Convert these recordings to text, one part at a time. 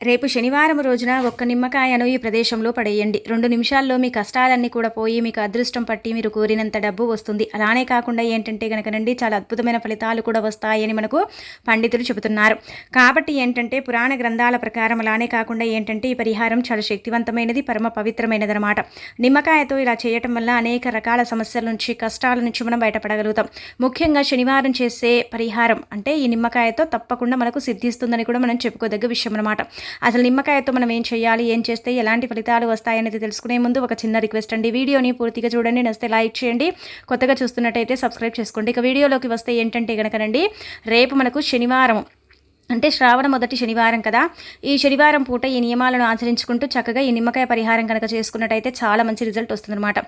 రేపు శనివారం రోజున ఒక్క నిమ్మకాయను ఈ ప్రదేశంలో పడేయండి. రెండు నిమిషాల్లో మీ కష్టాలన్నీ కూడా పోయి మీకు అదృష్టం పట్టి మీరు కోరినంత డబ్బు వస్తుంది. అలానే కాకుండా ఏంటంటే కనుకనండి చాలా అద్భుతమైన ఫలితాలు కూడా వస్తాయని మనకు పండితులు చెబుతున్నారు. కాబట్టి ఏంటంటే పురాణ గ్రంథాల ప్రకారం అలానే కాకుండా ఏంటంటే ఈ పరిహారం చాలా శక్తివంతమైనది పరమ పవిత్రమైనది అనమాట నిమ్మకాయతో ఇలా చేయటం వల్ల అనేక రకాల సమస్యల నుంచి కష్టాల నుంచి మనం బయటపడగలుగుతాం. ముఖ్యంగా శనివారం చేసే పరిహారం అంటే ఈ నిమ్మకాయతో తప్పకుండా మనకు సిద్ధిస్తుందని కూడా మనం చెప్పుకోదగ్గ విషయం అనమాట అసలు నిమ్మకాయతో మనం ఏం చేయాలి ఏం చేస్తే ఎలాంటి ఫలితాలు వస్తాయనేది తెలుసుకునే ముందు ఒక చిన్న రిక్వెస్ట్ అండి. వీడియోని పూర్తిగా చూడండి నచ్చితే లైక్ చేయండి. కొత్తగా చూస్తున్నట్టయితే సబ్స్క్రైబ్ చేసుకోండి. ఇక వీడియోలోకి వస్తే ఏంటంటే కనుకనండి రేపు మనకు శనివారం. అంటే శ్రావణ మొదటి శనివారం కదా. ఈ శనివారం పూట ఈ నియమాలను ఆచరించుకుంటూ చక్కగా ఈ నిమ్మకాయ పరిహారం కనుక చేసుకున్నట్టయితే చాలా మంచి రిజల్ట్ వస్తుందన్నమాట.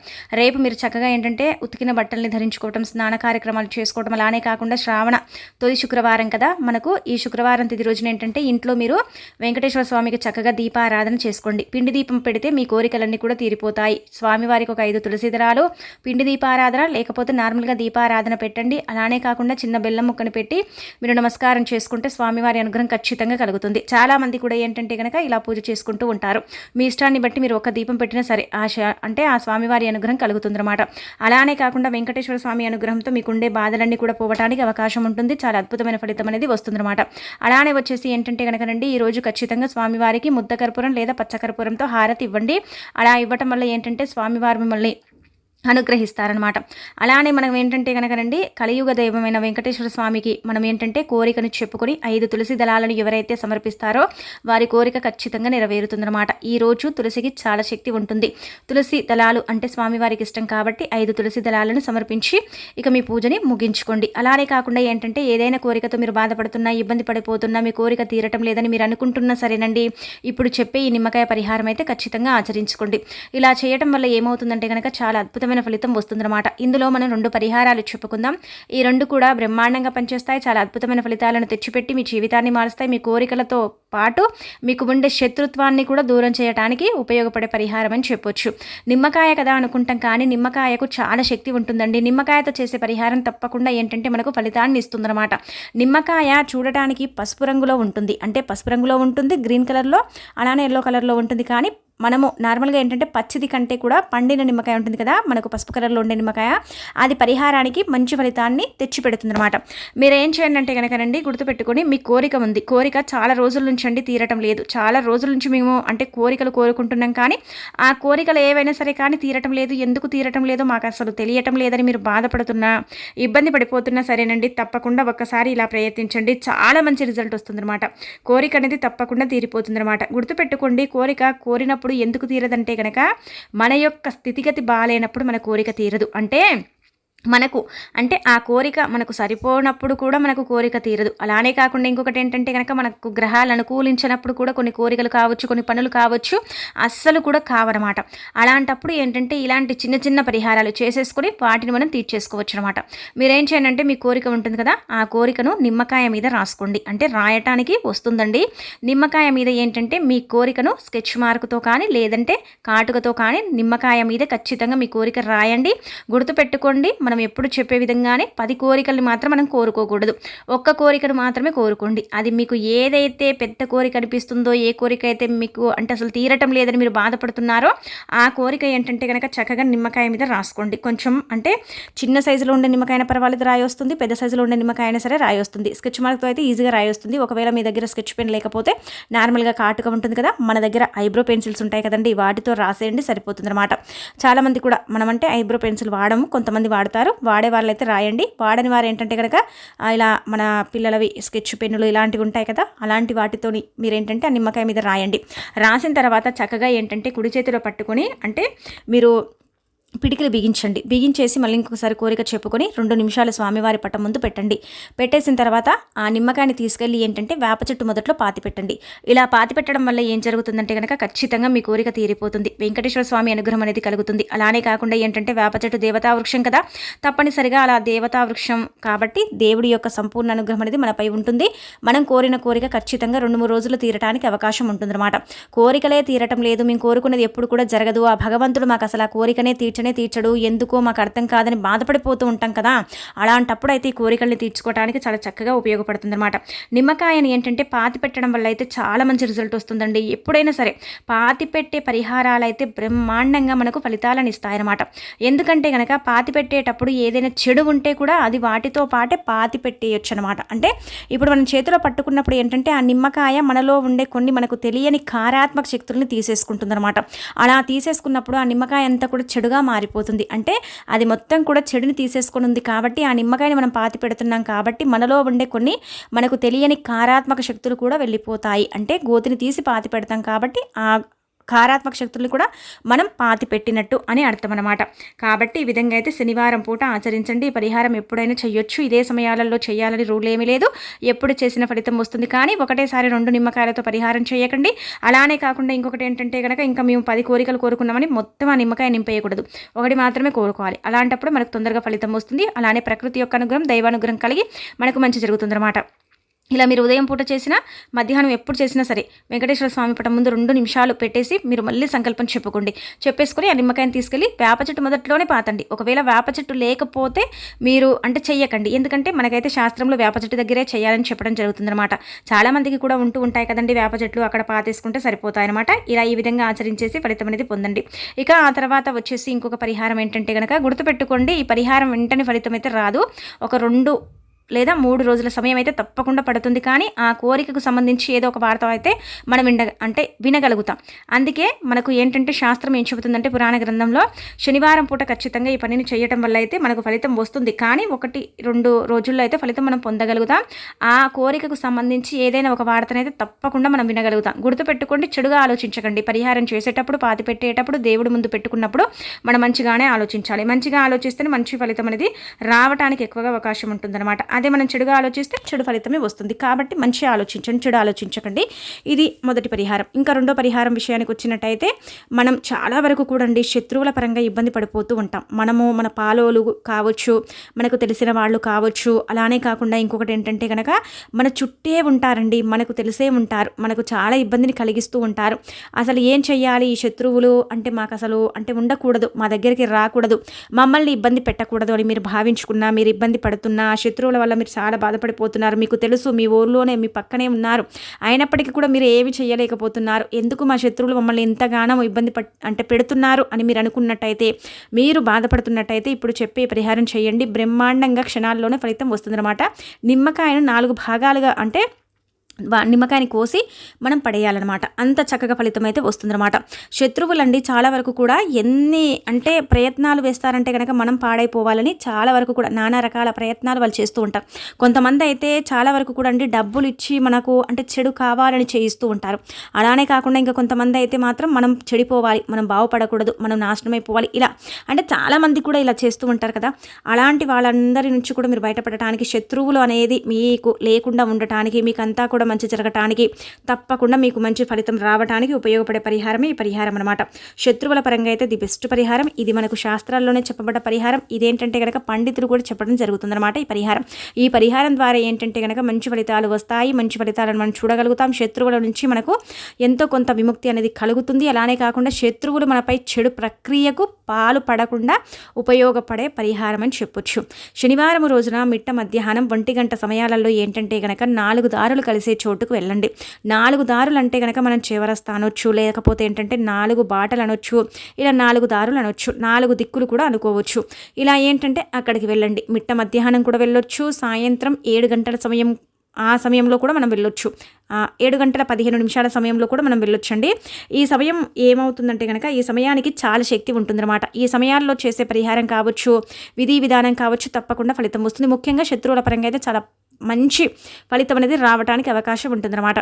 రేపు మీరు చక్కగా ఏంటంటే ఉతికిన బట్టల్ని ధరించుకోవటం స్నాన కార్యక్రమాలు చేసుకోవటం అలానే కాకుండా శ్రావణ తొలి శుక్రవారం కదా మనకు. ఈ శుక్రవారం తిది రోజున ఏంటంటే ఇంట్లో మీరు వెంకటేశ్వర స్వామికి చక్కగా దీపారాధన చేసుకోండి. పిండి దీపం పెడితే మీ కోరికలన్నీ కూడా తీరిపోతాయి. స్వామివారికి ఒక ఐదు తులసి దళాలు పిండి దీపారాధన లేకపోతే నార్మల్గా దీపారాధన పెట్టండి. అలానే కాకుండా చిన్న బెల్లం ముక్కను పెట్టి మీరు నమస్కారం చేసుకుంటే స్వామివారి వారి అనుగ్రహం ఖచ్చితంగా కలుగుతుంది. చాలామంది కూడా ఏంటంటే కనుక ఇలా పూజ చేసుకుంటూ ఉంటారు. మీ ఇష్టాన్ని బట్టి మీరు ఒక దీపం పెట్టినా సరే ఆ అంటే ఆ స్వామివారి అనుగ్రహం కలుగుతుందన్నమాట. అలానే కాకుండా వెంకటేశ్వర స్వామి అనుగ్రహంతో మీకుండే బాధలన్నీ కూడా పోవడానికి అవకాశం ఉంటుంది. చాలా అద్భుతమైన ఫలితం అనేది వస్తుందన్నమాట. అలానే వచ్చేసి ఏంటంటే కనుకనండి ఈ రోజు ఖచ్చితంగా స్వామివారికి ముద్ద కర్పూరం లేదా పచ్చకర్పూరంతో హారతి ఇవ్వండి. అలా ఇవ్వటం వల్ల ఏంటంటే స్వామివారు మిమ్మల్ని అనుగ్రహిస్తారనమాట అలానే మనం ఏంటంటే కనుకనండి కలియుగ దైవమైన వెంకటేశ్వర స్వామికి మనం ఏంటంటే కోరికను చెప్పుకొని ఐదు తులసి దళాలను ఎవరైతే సమర్పిస్తారో వారి కోరిక ఖచ్చితంగా నెరవేరుతుందనమాట ఈ రోజు తులసికి చాలా శక్తి ఉంటుంది. తులసి దళాలు అంటే స్వామివారికి ఇష్టం కాబట్టి ఐదు తులసి దళాలను సమర్పించి ఇక మీ పూజని ముగించుకోండి. అలానే కాకుండా ఏంటంటే ఏదైనా కోరికతో మీరు బాధపడుతున్నా ఇబ్బంది పడిపోతున్నా మీ కోరిక తీరటం లేదని మీరు అనుకుంటున్నా సరేనండి. ఇప్పుడు చెప్పే ఈ నిమ్మకాయ పరిహారం అయితే ఖచ్చితంగా ఆచరించుకోండి. ఇలా చేయటం వల్ల ఏమవుతుందంటే కనుక చాలా అద్భుతం అద్భుతమైన ఫలితం వస్తుందన్నమాట. ఇందులో మనం రెండు పరిహారాలు చెప్పుకుందాం. ఈ రెండు కూడా బ్రహ్మాండంగా పనిచేస్తాయి. చాలా అద్భుతమైన ఫలితాలను తెచ్చిపెట్టి మీ జీవితాన్ని మారుస్తాయి. మీ కోరికలతో పాటు మీకు ఉండే శత్రుత్వాన్ని కూడా దూరం చేయడానికి ఉపయోగపడే పరిహారం అని చెప్పొచ్చు. నిమ్మకాయ కదా అనుకుంటాం కానీ నిమ్మకాయకు చాలా శక్తి ఉంటుందండి. నిమ్మకాయతో చేసే పరిహారం తప్పకుండా ఏంటంటే మనకు ఫలితాన్ని ఇస్తుందన్నమాట. నిమ్మకాయ చూడటానికి పసుపు రంగులో ఉంటుంది. అంటే పసుపు రంగులో ఉంటుంది గ్రీన్ కలర్లో అలానే ఎల్లో కలర్లో ఉంటుంది. కానీ మనము నార్మల్గా ఏంటంటే పచ్చిది కంటే కూడా పండిన నిమ్మకాయ ఉంటుంది కదా మనకు పసుపు కలర్లో ఉండే నిమ్మకాయ అది పరిహారానికి మంచి ఫలితాన్ని తెచ్చిపెడుతుంది అనమాట మీరు ఏం చేయండి అంటే కనుకనండి గుర్తుపెట్టుకొని మీ కోరిక ఉంది. కోరిక చాలా రోజుల నుంచి అండి తీరటం లేదు. చాలా రోజుల నుంచి మేము అంటే కోరికలు కోరుకుంటున్నాం కానీ ఆ కోరికలు ఏవైనా సరే కానీ తీరటం లేదు. ఎందుకు తీరటం లేదో మాకు అసలు తెలియటం లేదని మీరు బాధపడుతున్నా ఇబ్బంది పడిపోతున్నా సరేనండి. తప్పకుండా ఒక్కసారి ఇలా ప్రయత్నించండి. చాలా మంచి రిజల్ట్ వస్తుందన్నమాట. కోరిక అనేది తప్పకుండా తీరిపోతుందన్నమాట. గుర్తుపెట్టుకోండి కోరిక కోరినప్పుడు తీరినప్పుడు ఎందుకు తీరదంటే కనుక మన యొక్క స్థితిగతి బాగాలేనప్పుడు మన కోరిక తీరదు. అంటే మనకు అంటే ఆ కోరిక మనకు సరిపోనప్పుడు కూడా మనకు కోరిక తీరదు. అలానే కాకుండా ఇంకొకటి ఏంటంటే కనుక మనకు గ్రహాలు అనుకూలించినప్పుడు కూడా కొన్ని కోరికలు కావచ్చు కొన్ని పనులు కావచ్చు అస్సలు కూడా కావనమాట. అలాంటప్పుడు ఏంటంటే ఇలాంటి చిన్న చిన్న పరిహారాలు చేసేసుకొని వాటిని మనం తీర్చేసుకోవచ్చు అనమాట మీరేం చేయండి అంటే మీ కోరిక ఉంటుంది కదా ఆ కోరికను నిమ్మకాయ మీద రాసుకోండి. అంటే రాయటానికి వస్తుందండి. నిమ్మకాయ మీద ఏంటంటే మీ కోరికను స్కెచ్ మార్కుతో కానీ లేదంటే కాటుకతో కానీ నిమ్మకాయ మీద ఖచ్చితంగా మీ కోరిక రాయండి. గుర్తుపెట్టుకోండి మనం ఎప్పుడు చెప్పే విధంగానే పది కోరికల్ని మాత్రం మనం కోరుకోకూడదు. ఒక్క కోరికను మాత్రమే కోరుకోండి. అది మీకు ఏదైతే పెద్ద కోరిక అనిపిస్తుందో ఏ కోరిక అయితే మీకు అంటే అసలు తీరటం లేదని మీరు బాధపడుతున్నారో ఆ కోరిక ఏంటంటే కనుక చక్కగా నిమ్మకాయ మీద రాసుకోండి. కొంచెం అంటే చిన్న సైజులో ఉండే నిమ్మకాయ పర్వాలేదు రాయి వస్తుంది పెద్ద సైజులో ఉండే నిమ్మకాయ అయినా సరే రాయి వస్తుంది స్కెచ్ మార్క్తో అయితే ఈజీగా రాయి వస్తుంది ఒకవేళ మీ దగ్గర స్కెచ్ పెన్ లేకపోతే నార్మల్గా కాటుగా ఉంటుంది కదా మన దగ్గర ఐబ్రో పెన్సిల్స్ ఉంటాయి కదండి వాటితో రాసేయండి సరిపోతుంది అనమాట చాలామంది కూడా మనమంటే ఐబ్రో పెన్సిల్ వాడము కొంతమంది వాడతారు. రాస్తారు వాడే వాళ్ళైతే రాయండి. వాడని వారు ఏంటంటే కనుక ఇలా మన పిల్లలవి స్కెచ్ పెన్నులు ఇలాంటివి ఉంటాయి కదా అలాంటి వాటితోని మీరేంటంటే ఆ నిమ్మకాయ మీద రాయండి. రాసిన తర్వాత చక్కగా ఏంటంటే కుడి చేతిలో పట్టుకొని అంటే మీరు పిడికిలు బిగించండి. బిగించేసి మళ్ళీ ఇంకొకసారి కోరిక చెప్పుకొని రెండు నిమిషాలు స్వామివారి పట్టం ముందు పెట్టండి. పెట్టేసిన తర్వాత ఆ నిమ్మకాయని తీసుకెళ్ళి ఏంటంటే వేప చెట్టు మొదట్లో పాతి పెట్టండి. ఇలా పాతి పెట్టడం వల్ల ఏం జరుగుతుందంటే కనుక ఖచ్చితంగా మీ కోరిక తీరిపోతుంది. వెంకటేశ్వర స్వామి అనుగ్రహం అనేది కలుగుతుంది. అలానే కాకుండా ఏంటంటే వేప చెట్టు దేవతా వృక్షం కదా తప్పనిసరిగా అలా దేవతా వృక్షం కాబట్టి దేవుడి యొక్క సంపూర్ణ అనుగ్రహం అనేది మనపై ఉంటుంది. మనం కోరిన కోరిక ఖచ్చితంగా రెండు మూడు రోజులు తీరటానికి అవకాశం ఉంటుందన్నమాట. కోరికలే తీరటం లేదు. మేము కోరుకున్నది ఎప్పుడు కూడా జరగదు. ఆ భగవంతుడు మాకు అసలు ఆ కోరికనే తీర్చి తీర్చనే తీర్చడు. ఎందుకో మాకు అర్థం కాదని బాధపడిపోతూ ఉంటాం కదా. అలాంటప్పుడు అయితే ఈ కోరికల్ని తీర్చుకోవడానికి చాలా చక్కగా ఉపయోగపడుతుంది అనమాట నిమ్మకాయని ఏంటంటే పాతి పెట్టడం వల్ల అయితే చాలా మంచి రిజల్ట్ వస్తుందండి. ఎప్పుడైనా సరే పాతి పెట్టే పరిహారాలు అయితే బ్రహ్మాండంగా మనకు ఫలితాలను ఇస్తాయన్నమాట. ఎందుకంటే కనుక పాతి పెట్టేటప్పుడు ఏదైనా చెడు ఉంటే కూడా అది వాటితో పాటే పాతి పెట్టేయచ్చు అనమాట అంటే ఇప్పుడు మనం చేతిలో పట్టుకున్నప్పుడు ఏంటంటే ఆ నిమ్మకాయ మనలో ఉండే కొన్ని మనకు తెలియని కారాత్మక శక్తుల్ని తీసేసుకుంటుంది అనమాట అలా తీసేసుకున్నప్పుడు ఆ నిమ్మకాయ అంతా కూడా చెడుగా మారిపోతుంది. అంటే అది మొత్తం కూడా చెడుని తీసేసుకుని ఉంది కాబట్టి ఆ నిమ్మకాయని మనం పాతి పెడుతున్నాం కాబట్టి మనలో ఉండే కొన్ని మనకు తెలియని కారాత్మక శక్తులు కూడా వెళ్ళిపోతాయి. అంటే గోతిని తీసి పాతి పెడతాం కాబట్టి ఆ కారాత్మక శక్తులను కూడా మనం పాతి పెట్టినట్టు అని అర్థం అనమాట కాబట్టి ఈ విధంగా అయితే శనివారం పూట ఆచరించండి. పరిహారం ఎప్పుడైనా చేయొచ్చు ఇదే సమయాలలో చేయాలని రూల్ ఏమీ లేదు. ఎప్పుడు చేసిన ఫలితం వస్తుంది. కానీ ఒకటేసారి రెండు నిమ్మకాయలతో పరిహారం చేయకండి అలానే కాకుండా ఇంకొకటి ఏంటంటే కనుక ఇంకా మేము పది కోరికలు కోరుకున్నామని మొత్తం ఆ నిమ్మకాయ నింపేయకూడదు. ఒకటి మాత్రమే కోరుకోవాలి. అలాంటప్పుడు మనకు తొందరగా ఫలితం వస్తుంది. అలానే ప్రకృతి యొక్క అనుగ్రహం దైవానుగ్రహం కలిగి మనకు మంచి జరుగుతుందన్నమాట. ఇలా మీరు ఉదయం పూట చేసినా మధ్యాహ్నం ఎప్పుడు చేసినా సరే వెంకటేశ్వర స్వామి పటం ముందు రెండు నిమిషాలు పెట్టేసి మీరు మళ్ళీ సంకల్పం చెప్పుకోండి. చెప్పేసుకొని ఆ నిమ్మకాయని తీసుకెళ్ళి వేప చెట్టు మొదట్లోనే పాతండి. ఒకవేళ వేప చెట్టు లేకపోతే మీరు అంటే చెయ్యకండి. ఎందుకంటే మనకైతే శాస్త్రంలో వేప చెట్టు దగ్గరే చేయాలని చెప్పడం జరుగుతుందన్నమాట. చాలామందికి కూడా ఉంటూ ఉంటాయి కదండి వేప చెట్లు అక్కడ పాతేసుకుంటే సరిపోతాయన్నమాట. ఇలా ఈ విధంగా ఆచరించేసి ఫలితం అనేది పొందండి. ఇక ఆ తర్వాత వచ్చేసి ఇంకొక పరిహారం ఏంటంటే కనుక గుర్తుపెట్టుకోండి ఈ పరిహారం వెంటనే ఫలితం అయితే రాదు. ఒక రెండు లేదా మూడు రోజుల సమయం అయితే తప్పకుండా పడుతుంది. కానీ ఆ కోరికకు సంబంధించి ఏదో ఒక వార్త అయితే మనం విన అంటే వినగలుగుతాం. అందుకే మనకు ఏంటంటే శాస్త్రం ఏం చెబుతుందంటే పురాణ గ్రంథంలో శనివారం పూట ఖచ్చితంగా ఈ పనిని చేయటం వల్ల అయితే మనకు ఫలితం వస్తుంది. కానీ ఒకటి రెండు రోజుల్లో అయితే ఫలితం మనం పొందగలుగుతాం. ఆ కోరికకు సంబంధించి ఏదైనా ఒక వార్తనైతే తప్పకుండా మనం వినగలుగుతాం. గుర్తుపెట్టుకోండి చెడుగా ఆలోచించకండి. పరిహారం చేసేటప్పుడు పాతి పెట్టేటప్పుడు దేవుడు ముందు పెట్టుకున్నప్పుడు మనం మంచిగానే ఆలోచించాలి. మంచిగా ఆలోచిస్తేనే మంచి ఫలితం అనేది రావడానికి ఎక్కువగా అవకాశం ఉంటుందన్నమాట. అదే మనం చెడుగా ఆలోచిస్తే చెడు ఫలితమే వస్తుంది. కాబట్టి మంచి ఆలోచించండి చెడు ఆలోచించకండి. ఇది మొదటి పరిహారం. ఇంకా రెండో పరిహారం విషయానికి వచ్చినట్టయితే మనం చాలా వరకు కూడండి శత్రువుల పరంగా ఇబ్బంది పడిపోతూ ఉంటాం. మనము మన పాలోలు కావచ్చు మనకు తెలిసిన వాళ్ళు కావచ్చు అలానే కాకుండా ఇంకొకటి ఏంటంటే కనుక మన చుట్టే ఉంటారండి మనకు తెలిసే ఉంటారు మనకు చాలా ఇబ్బందిని కలిగిస్తూ ఉంటారు. అసలు ఏం చెయ్యాలి ఈ శత్రువులు? అంటే మాకు అసలు అంటే ఉండకూడదు మా దగ్గరికి రాకూడదు మమ్మల్ని ఇబ్బంది పెట్టకూడదు అని మీరు భావించుకున్నా మీరు ఇబ్బంది పడుతున్నా ఆ శత్రువుల వల్ల మీరు చాలా బాధపడిపోతున్నారు. మీకు తెలుసు మీ ఊర్లోనే మీ పక్కనే ఉన్నారు. అయినప్పటికీ కూడా మీరు ఏమి చేయలేకపోతున్నారు. ఎందుకు మా శత్రువులు మమ్మల్ని ఎంతగానో ఇబ్బంది పట్ అంటే పెడుతున్నారు అని మీరు అనుకున్నట్టయితే మీరు బాధపడుతున్నట్టయితే ఇప్పుడు చెప్పే పరిహారం చేయండి. బ్రహ్మాండంగా క్షణాల్లోనే ఫలితం వస్తుందన్నమాట. నిమ్మకాయను నాలుగు భాగాలుగా అంటే నిమ్మకాయని కోసి మనం పడేయాలన్నమాట. అంత చక్కగా ఫలితం అయితే వస్తుందన్నమాట. శత్రువులండి చాలా వరకు కూడా ఎన్ని అంటే ప్రయత్నాలు వేస్తారంటే కనుక మనం పాడైపోవాలని చాలా వరకు కూడా నానా రకాల ప్రయత్నాలు వాళ్ళు చేస్తూ ఉంటారు. కొంతమంది అయితే చాలా వరకు కూడా అండి డబ్బులు ఇచ్చి మనకు అంటే చెడు కావాలని చేయిస్తూ ఉంటారు. అలానే కాకుండా ఇంకా కొంతమంది అయితే మాత్రం మనం చెడిపోవాలి మనం బాగుపడకూడదు మనం నాశనం అయిపోవాలి ఇలా అంటే చాలామంది కూడా ఇలా చేస్తూ ఉంటారు కదా. అలాంటి వాళ్ళందరి నుంచి కూడా మీరు బయటపడటానికి శత్రువులు అనేది మీకు లేకుండా ఉండటానికి మీకంతా కూడా మంచి జరగటానికి తప్పకుండా మీకు మంచి ఫలితం రావడానికి ఉపయోగపడే పరిహారమే ఈ పరిహారం అనమాట శత్రువుల పరంగా అయితే ది బెస్ట్ పరిహారం. ఇది మనకు శాస్త్రాల్లోనే చెప్పబడ్డ పరిహారం. ఇదేంటంటే కనుక పండితులు కూడా చెప్పడం జరుగుతుందన్నమాట ఈ పరిహారం. ఈ పరిహారం ద్వారా ఏంటంటే కనుక మంచి ఫలితాలు వస్తాయి. మంచి ఫలితాలను మనం చూడగలుగుతాం. శత్రువుల నుంచి మనకు ఎంతో కొంత విముక్తి అనేది కలుగుతుంది. అలానే కాకుండా శత్రువులు మనపై చెడు ప్రక్రియకు పాలు పడకుండా ఉపయోగపడే పరిహారం అని చెప్పొచ్చు. శనివారం రోజున మిట్ట మధ్యాహ్నం ఒంటి గంట సమయాలలో ఏంటంటే కనుక నాలుగు దారులు కలిసే చోటుకు వెళ్ళండి. నాలుగు దారులు అంటే కనుక మనం చివరస్తా అనొచ్చు లేకపోతే ఏంటంటే నాలుగు బాటలు అనొచ్చు ఇలా నాలుగు దారులు అనొచ్చు నాలుగు దిక్కులు కూడా అనుకోవచ్చు. ఇలా ఏంటంటే అక్కడికి వెళ్ళండి. మిట్ట మధ్యాహ్నం కూడా వెళ్ళొచ్చు సాయంత్రం ఏడు గంటల సమయం ఆ సమయంలో కూడా మనం వెళ్ళొచ్చు. ఏడు గంటల పదిహేను నిమిషాల సమయంలో కూడా మనం వెళ్ళొచ్చండి. ఈ సమయం ఏమవుతుందంటే కనుక ఈ సమయానికి చాలా శక్తి ఉంటుందన్నమాట. ఈ సమయాల్లో చేసే పరిహారం కావచ్చు విధి విధానం కావచ్చు తప్పకుండా ఫలితం వస్తుంది. ముఖ్యంగా శత్రువుల పరంగా అయితే చాలా మంచి ఫలితం అనేది రావడానికి అవకాశం ఉంటుందన్నమాట.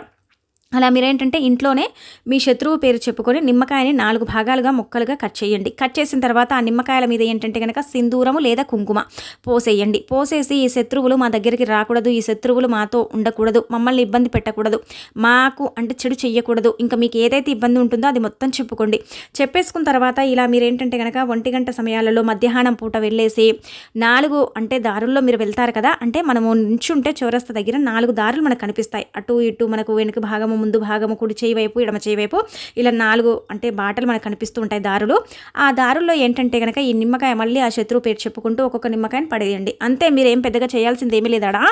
అలా మీరేంటంటే ఇంట్లోనే మీ శత్రువు పేరు చెప్పుకొని నిమ్మకాయని నాలుగు భాగాలుగా ముక్కలుగా కట్ చేయండి. కట్ చేసిన తర్వాత ఆ నిమ్మకాయల మీద ఏంటంటే కనుక సింధూరము లేదా కుంకుమ పోసేయండి. పోసేసి ఈ శత్రువులు మా దగ్గరికి రాకూడదు. ఈ శత్రువులు మాతో ఉండకూడదు. మమ్మల్ని ఇబ్బంది పెట్టకూడదు. మాకు అంటే చెడు చెయ్యకూడదు. ఇంకా మీకు ఏదైతే ఇబ్బంది ఉంటుందో అది మొత్తం చెప్పుకోండి. చెప్పేసుకున్న తర్వాత ఇలా మీరేంటంటే కనుక ఒంటి గంట సమయాలలో మధ్యాహ్నం పూట వెళ్ళేసి నాలుగు అంటే దారుల్లో మీరు వెళ్తారు కదా అంటే మనము ఉంటే చౌరస్తా దగ్గర నాలుగు దారులు మనకు కనిపిస్తాయి. అటు ఇటు మనకు వెనుక భాగము భాగము ముందు భాగము కుడి చేయి వైపు ఎడమ చేయి వైపు ఇలా నాలుగు అంటే బాటలు మనకు కనిపిస్తూ ఉంటాయి దారులు. ఆ దారుల్లో ఏంటంటే కనుక ఈ నిమ్మకాయ మళ్ళీ ఆ శత్రువు పేరు చెప్పుకుంటూ ఒక్కొక్క నిమ్మకాయని పడేయండి. అంతే మీరు ఏం పెద్దగా చేయాల్సింది ఏమీ లేదాడా?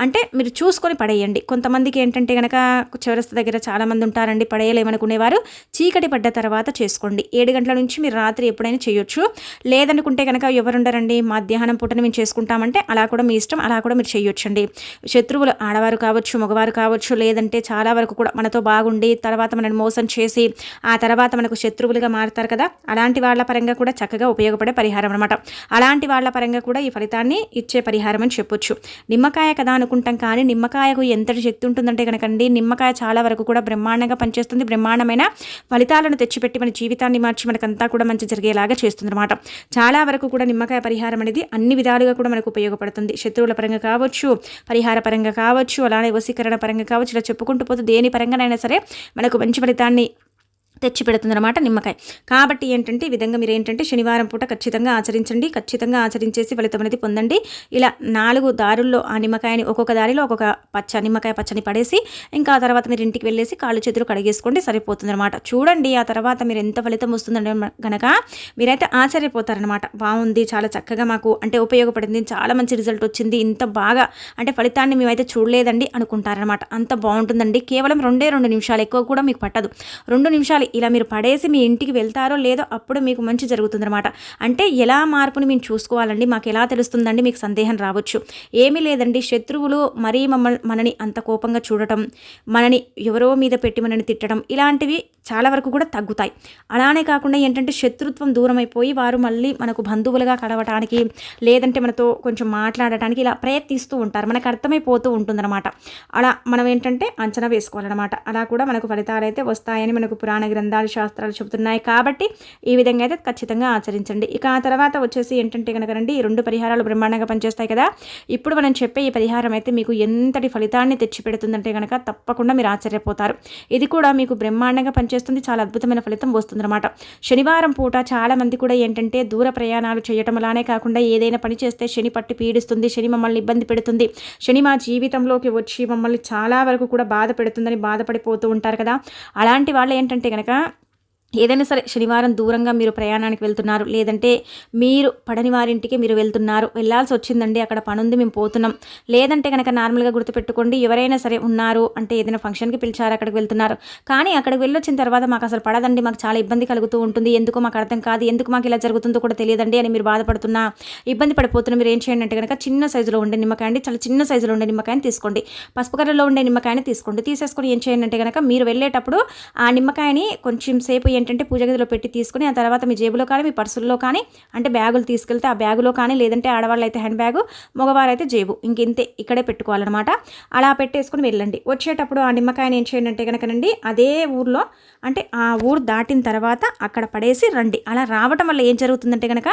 అంటే మీరు చూసుకొని పడేయండి. కొంతమందికి ఏంటంటే కనుక చివరస్త దగ్గర చాలామంది ఉంటారండి పడేయలేమనుకునేవారు. చీకటి పడ్డ తర్వాత చేసుకోండి. ఏడు గంటల నుంచి మీరు రాత్రి ఎప్పుడైనా చేయొచ్చు. లేదనుకుంటే కనుక ఎవరుండరండి మధ్యాహ్నం పూటని మేము చేసుకుంటామంటే అలా కూడా మీ ఇష్టం అలా కూడా మీరు చేయొచ్చండి. శత్రువులు ఆడవారు కావచ్చు మగవారు కావచ్చు లేదంటే చాలా వరకు కూడా మనతో బాగుండి తర్వాత మనని మోసం చేసి ఆ తర్వాత మనకు శత్రువులుగా మారుతారు కదా? అలాంటి వాళ్ళ పరంగా కూడా చక్కగా ఉపయోగపడే పరిహారం అనమాట అలాంటి వాళ్ళ పరంగా కూడా ఈ ఫలితాన్ని ఇచ్చే పరిహారం అని చెప్పొచ్చు. నిమ్మకాయ కదా అనుకుంటాం కానీ నిమ్మకాయకు ఎంతటి శక్తి ఉంటుందంటే కనుకండి నిమ్మకాయ చాలా వరకు కూడా బ్రహ్మాండంగా పనిచేస్తుంది. బ్రహ్మాండమైన ఫలితాలను తెచ్చిపెట్టి మన జీవితాన్ని మార్చి మనకంతా కూడా మంచి జరిగేలాగా చేస్తుందన్నమాట. చాలా వరకు కూడా నిమ్మకాయ పరిహారం అనేది అన్ని విధాలుగా కూడా మనకు ఉపయోగపడుతుంది. శత్రువుల పరంగా కావచ్చు పరిహార పరంగా కావచ్చు అలానే వశీకరణ పరంగా కావచ్చు ఇలా చెప్పుకుంటూ పోతే దేని పరంగానైనా సరే మనకు మంచి ఫలితాన్ని తెచ్చి పెడుతుందన్నమాట నిమ్మకాయ. కాబట్టి ఏంటంటే ఈ విధంగా మీరు ఏంటంటే శనివారం పూట ఖచ్చితంగా ఆచరించండి ఖచ్చితంగా ఆచరించేసి ఫలితం అనేది పొందండి. ఇలా నాలుగు దారుల్లో ఆ నిమ్మకాయని ఒక్కొక్క దారిలో ఒక్కొక్క పచ్చ నిమ్మకాయ పచ్చని పడేసి ఇంకా ఆ తర్వాత మీరు ఇంటికి వెళ్ళేసి కాళ్ళు చేతులు కడిగేసుకోండి సరిపోతుందన్నమాట. చూడండి ఆ తర్వాత మీరు ఎంత ఫలితం వస్తుందండి కనుక మీరైతే ఆశ్చర్యపోతారనమాట బాగుంది చాలా చక్కగా మాకు అంటే ఉపయోగపడింది చాలా మంచి రిజల్ట్ వచ్చింది ఇంత బాగా అంటే ఫలితాన్ని మేమైతే చూడలేదండి అనుకుంటారనమాట అంత బాగుంటుందండి కేవలం రెండే రెండు నిమిషాలు ఎక్కువ కూడా మీకు పట్టదు. రెండు నిమిషాలు ఇలా మీరు పడేసి మీ ఇంటికి వెళ్తారో లేదో అప్పుడు మీకు మంచి జరుగుతుందన్నమాట. అంటే ఎలా మార్పుని మేము చూసుకోవాలండి? మాకు ఎలా తెలుస్తుందండి? మీకు సందేహం రావచ్చు. ఏమీ లేదండి. శత్రువులు మరీ మమ్మల్ని మనని అంత కోపంగా చూడటం మనని ఎవరో మీద పెట్టి మనని తిట్టడం ఇలాంటివి చాలా వరకు కూడా తగ్గుతాయి. అలానే కాకుండా ఏంటంటే శత్రుత్వం దూరం అయిపోయి వారు మళ్ళీ మనకు బంధువులుగా కలవటానికి లేదంటే మనతో కొంచెం మాట్లాడటానికి ఇలా ప్రయత్నిస్తూ ఉంటారు. మనకు అర్థమైపోతూ ఉంటుందన్నమాట. అలా మనం ఏంటంటే అంచనా వేసుకోవాలన్నమాట. అలా కూడా మనకు ఫలితాలు అయితే వస్తాయని మనకు పురాణ గ్రంథాలు శాస్త్రాలు చెబుతున్నాయి కాబట్టి ఈ విధంగా అయితే ఖచ్చితంగా ఆచరించండి. ఇక ఆ తర్వాత వచ్చేసి ఏంటంటే కనుక రండి ఈ రెండు పరిహారాలు బ్రహ్మాండంగా పనిచేస్తాయి కదా. ఇప్పుడు మనం చెప్పే ఈ పరిహారం అయితే మీకు ఎంతటి ఫలితాన్ని తెచ్చిపెడుతుందంటే కనుక తప్పకుండా మీరు ఆశ్చర్యపోతారు. ఇది కూడా మీకు బ్రహ్మాండంగా పనిచేస్తుంది చాలా అద్భుతమైన ఫలితం వస్తుందన్నమాట. శనివారం పూట చాలా మంది కూడా ఏంటంటే దూర ప్రయాణాలు చేయటం అలానే కాకుండా ఏదైనా పని చేస్తే శని పట్టి పీడిస్తుంది శని మమ్మల్ని ఇబ్బంది పెడుతుంది. శని మా జీవితంలోకి వచ్చి మమ్మల్ని చాలా వరకు కూడా బాధ పెడుతుందని బాధపడిపోతూ ఉంటారు కదా. అలాంటి వాళ్ళు ఏంటంటే కనుక that. ఏదైనా సరే శనివారం దూరంగా మీరు ప్రయాణానికి వెళ్తున్నారు లేదంటే మీరు పడని వారింటికి మీరు వెళ్తున్నారు వెళ్ళాల్సి వచ్చిందండి అక్కడ పనుంది మేము పోతున్నాం. లేదంటే కనుక నార్మల్గా గుర్తుపెట్టుకోండి ఎవరైనా సరే ఉన్నారు అంటే ఏదైనా ఫంక్షన్కి పిలిచారు అక్కడికి వెళ్తున్నారు. కానీ అక్కడికి వెళ్ళొచ్చిన తర్వాత మాకు అసలు పడదండి మాకు చాలా ఇబ్బంది కలుగుతూ ఉంటుంది ఎందుకు మాకు అర్థం కాదు ఎందుకు మాకు ఇలా జరుగుతుందో కూడా తెలియదండి అని మీరు బాధపడుతున్నా ఇబ్బంది పడిపోతున్నా మీరు ఏం చేయండి అంటే కనుక చిన్న సైజులో ఉండే నిమ్మకాయ అండి చాలా చిన్న సైజులో ఉండే నిమ్మకాయని తీసుకోండి. పసుపు కర్రలో ఉండే నిమ్మకాయని తీసుకోండి. తీసేసుకొని ఏం చేయండి అంటే కనుక మీరు వెళ్ళేటప్పుడు ఆ నిమ్మకాయని కొంచెం సేపు ఏంటంటే పూజ గదిలో పెట్టి తీసుకుని ఆ తర్వాత మీ జేబులో కానీ మీ పర్సుల్లో కానీ అంటే బ్యాగులు తీసుకెళ్తే ఆ బ్యాగులో కానీ లేదంటే ఆడవాళ్ళు అయితే హ్యాండ్ బ్యాగు మగవారు అయితే జేబు ఇంకెంతే ఇక్కడే పెట్టుకోవాలన్నమాట. అలా పెట్టేసుకుని వెళ్ళండి. వచ్చేటప్పుడు ఆ నిమ్మకాయని ఏం చేయండి అంటే కనుకనండి అదే ఊర్లో అంటే ఆ ఊరు దాటిన తర్వాత అక్కడ పడేసి రండి. అలా రావటం వల్ల ఏం జరుగుతుందంటే కనుక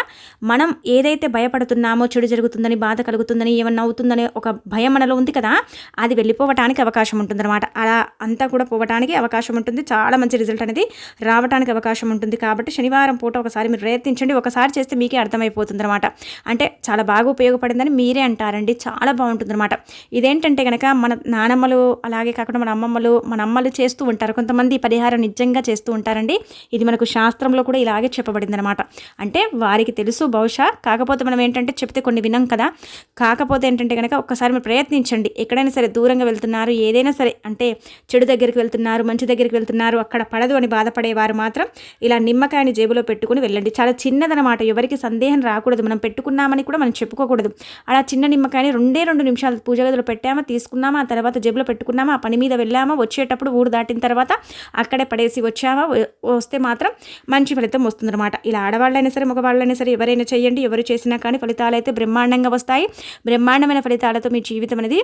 మనం ఏదైతే భయపడుతున్నామో చెడు జరుగుతుందని బాధ కలుగుతుందని ఏమన్నా అవుతుందని ఒక భయం మనలో ఉంది కదా అది వెళ్ళిపోవటానికి అవకాశం ఉంటుందన్నమాట. అలా అంతా కూడా పోవటానికి అవకాశం ఉంటుంది. చాలా మంచి రిజల్ట్ అనేది రావటం రావడానికి అవకాశం ఉంటుంది కాబట్టి శనివారం పూట ఒకసారి మీరు ప్రయత్నించండి. ఒకసారి చేస్తే మీకే అర్థమైపోతుంది అనమాట అంటే చాలా బాగా ఉపయోగపడిందని మీరే అంటారండి. చాలా బాగుంటుంది అనమాట ఇదేంటంటే కనుక మన నానమ్మలు అలాగే కాకుండా మన అమ్మమ్మలు మన అమ్మలు చేస్తూ ఉంటారు. కొంతమంది పరిహారం నిజంగా చేస్తూ ఉంటారండి. ఇది మనకు శాస్త్రంలో కూడా ఇలాగే చెప్పబడింది అనమాట అంటే వారికి తెలుసు బహుశా. కాకపోతే మనం ఏంటంటే చెప్తే కొన్ని వినం కదా. కాకపోతే ఏంటంటే కనుక ఒక్కసారి మీరు ప్రయత్నించండి. ఎక్కడైనా సరే దూరంగా వెళ్తున్నారు. ఏదైనా సరే అంటే చెడు దగ్గరికి వెళ్తున్నారు మంచి దగ్గరికి వెళ్తున్నారు అక్కడ పడదు అని బాధపడేవారు మాత్రం ఇలా నిమ్మకాయని జేబులో పెట్టుకుని వెళ్ళండి. చాలా చిన్నదనమాట. ఎవరికి సందేహం రాకూడదు. మనం పెట్టుకున్నామని కూడా మనం చెప్పుకోకూడదు. అలా చిన్న నిమ్మకాయని రెండే రెండు నిమిషాలు పూజ గదిలో పెట్టామా తీసుకున్నామా ఆ తర్వాత జేబులో పెట్టుకున్నామా ఆ పని మీద వెళ్ళామా వచ్చేటప్పుడు ఊరు దాటిన తర్వాత అక్కడే పడేసి వచ్చామా వస్తే మాత్రం మంచి ఫలితం వస్తుందన్నమాట ఇలా ఆడవాళ్ళైనా సరే మగవాళ్ళైనా సరే ఎవరైనా చేయండి. ఎవరు చేసినా కానీ ఫలితాలు అయితే బ్రహ్మాండంగా వస్తాయి. బ్రహ్మాండమైన ఫలితాలతో మీ జీవితం అనేది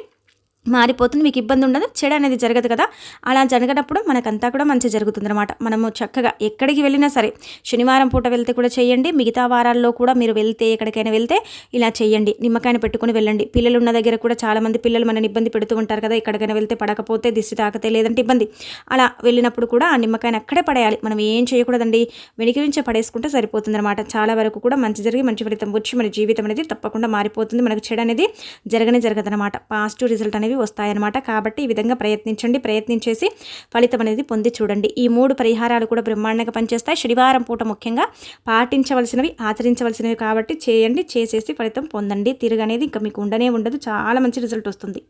మారిపోతుంది మీకు ఇబ్బంది ఉండదు చెడు అనేది జరగదు కదా. అలా జరగనప్పుడు మనకంతా కూడా మంచి జరుగుతుంది అనమాట మనము చక్కగా ఎక్కడికి వెళ్ళినా సరే శనివారం పూట వెళ్తే కూడా చేయండి మిగతా వారాల్లో కూడా మీరు వెళ్తే ఎక్కడికైనా వెళ్తే ఇలా చేయండి. నిమ్మకాయని పెట్టుకుని వెళ్ళండి. పిల్లలు ఉన్న దగ్గర కూడా చాలామంది పిల్లలు మనని ఇబ్బంది పెడుతూ ఉంటారు కదా ఎక్కడికైనా వెళ్తే పడకపోతే దిష్టి తాకతే లేదంటే ఇబ్బంది. అలా వెళ్ళినప్పుడు కూడా ఆ నిమ్మకాయని అక్కడే పడేయాలి. మనం ఏం చేయకూడదండి? వెనికి నుంచే పడేసుకుంటే సరిపోతుంది అనమాట చాలా వరకు కూడా మంచి జరిగి మంచి ఫలితం వచ్చి మన జీవితం అనేది తప్పకుండా మారిపోతుంది. మనకు చెడు అనేది జరగనే జరగదనమాట పాజిటివ్ రిజల్ట్ అనేది అనేవి వస్తాయన్నమాట. కాబట్టి ఈ విధంగా ప్రయత్నించండి. ప్రయత్నించేసి ఫలితం అనేది పొంది చూడండి. ఈ మూడు పరిహారాలు కూడా బ్రహ్మాండంగా పనిచేస్తాయి. శనివారం పూట ముఖ్యంగా పాటించవలసినవి ఆచరించవలసినవి కాబట్టి చేయండి. చేసేసి ఫలితం పొందండి. తిరగనేది ఇంకా మీకు ఉండనే ఉండదు. చాలా మంచి రిజల్ట్ వస్తుంది.